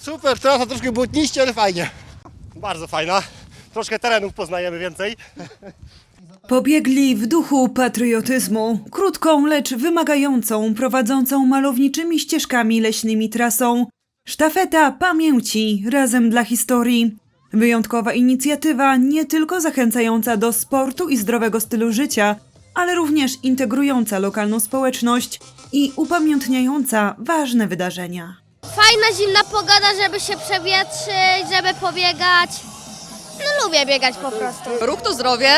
Super, trasa troszkę błotniście, ale fajnie. Bardzo fajna. Troszkę terenów poznajemy więcej. Pobiegli w duchu patriotyzmu, krótką, lecz wymagającą, prowadzącą malowniczymi ścieżkami leśnymi trasą. Sztafeta pamięci razem dla historii. Wyjątkowa inicjatywa nie tylko zachęcająca do sportu i zdrowego stylu życia, ale również integrująca lokalną społeczność i upamiętniająca ważne wydarzenia. Fajna zimna pogoda, żeby się przewietrzyć, żeby pobiegać. No lubię biegać po prostu. Ruch to zdrowie,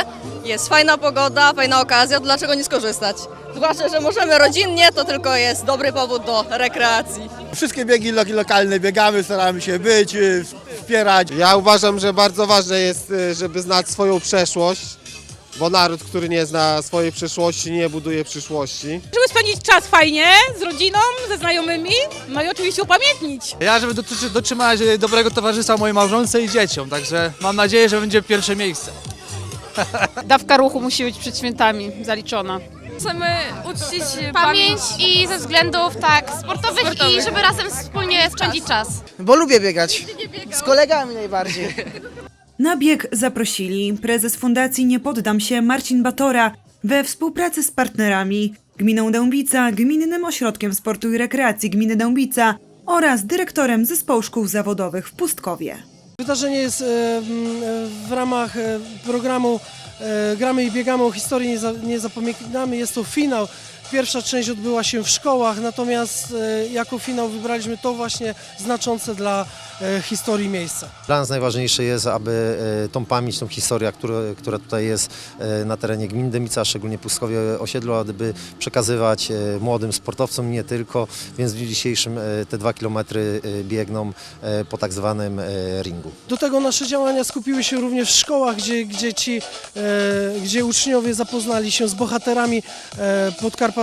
jest fajna pogoda, fajna okazja, dlaczego nie skorzystać? Zwłaszcza, że możemy rodzinnie, to tylko jest dobry powód do rekreacji. Wszystkie biegi lo- lokalne biegamy, staramy się być, y, wspierać. Ja uważam, że bardzo ważne jest, y, żeby znać swoją przeszłość, bo naród, który nie zna swojej przeszłości, nie buduje przyszłości. Żeby spędzić czas fajnie z rodziną, ze znajomymi, no i oczywiście upamiętnić. Ja, żeby dotyczy, dotrzymać e, dobrego towarzystwa mojej małżonce i dzieciom, także mam nadzieję, że będzie pierwsze miejsce. Dawka ruchu musi być przed świętami zaliczona. Chcemy uczcić Pamięć i ze względów tak sportowych, i żeby razem wspólnie spędzić czas. Bo lubię biegać. Z kolegami najbardziej. Na bieg zaprosili prezes Fundacji Nie Poddam się Marcin Batora we współpracy z partnerami Gminą Dębica, Gminnym Ośrodkiem Sportu i Rekreacji Gminy Dębica oraz dyrektorem Zespołu Szkół Zawodowych w Pustkowie. Wydarzenie jest e, w ramach e, programu e, Gramy i biegamy o historii, nie zapominamy. Jest to finał. Pierwsza część odbyła się w szkołach, natomiast e, jako finał wybraliśmy to właśnie znaczące dla e, historii miejsca. Dla nas najważniejsze jest, aby e, tą pamięć, tą historię, która, która tutaj jest na terenie gminy Dymica, a szczególnie Pustkowie osiedlu, aby przekazywać młodym sportowcom nie tylko, więc w dniu dzisiejszym te dwa kilometry biegną po tak zwanym ringu. Do tego nasze działania skupiły się również w szkołach, gdzie, gdzie, ci, gdzie uczniowie zapoznali się z bohaterami e,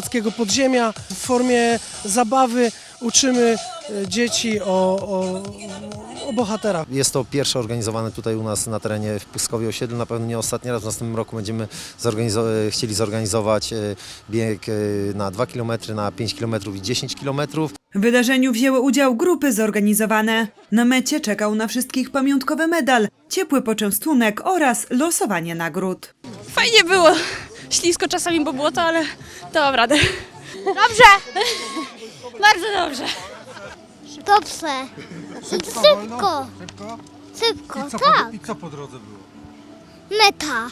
podkarpackiego podziemia. W formie zabawy uczymy e, dzieci o, o, o bohaterach. Jest to pierwsze organizowane tutaj u nas na terenie w Pustkowie osiedlu, na pewno nie ostatni raz. W następnym roku będziemy zorganizo- e, chcieli zorganizować e, bieg na 2 km, na 5 km i 10 km. W wydarzeniu wzięły udział grupy zorganizowane. Na mecie czekał na wszystkich pamiątkowy medal, ciepły poczęstunek oraz losowanie nagród. Fajnie było. Ślisko czasami, bo było to, ale dałam radę. Dobrze, Bardzo dobrze. dobrze. Szybko. Szybko, tak. I co po drodze było? Meta.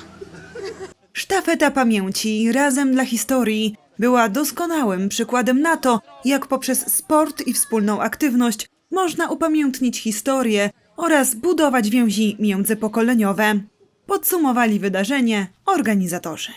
Sztafeta pamięci razem dla historii była doskonałym przykładem na to, jak poprzez sport i wspólną aktywność można upamiętnić historię oraz budować więzi międzypokoleniowe. Podsumowali wydarzenie organizatorzy.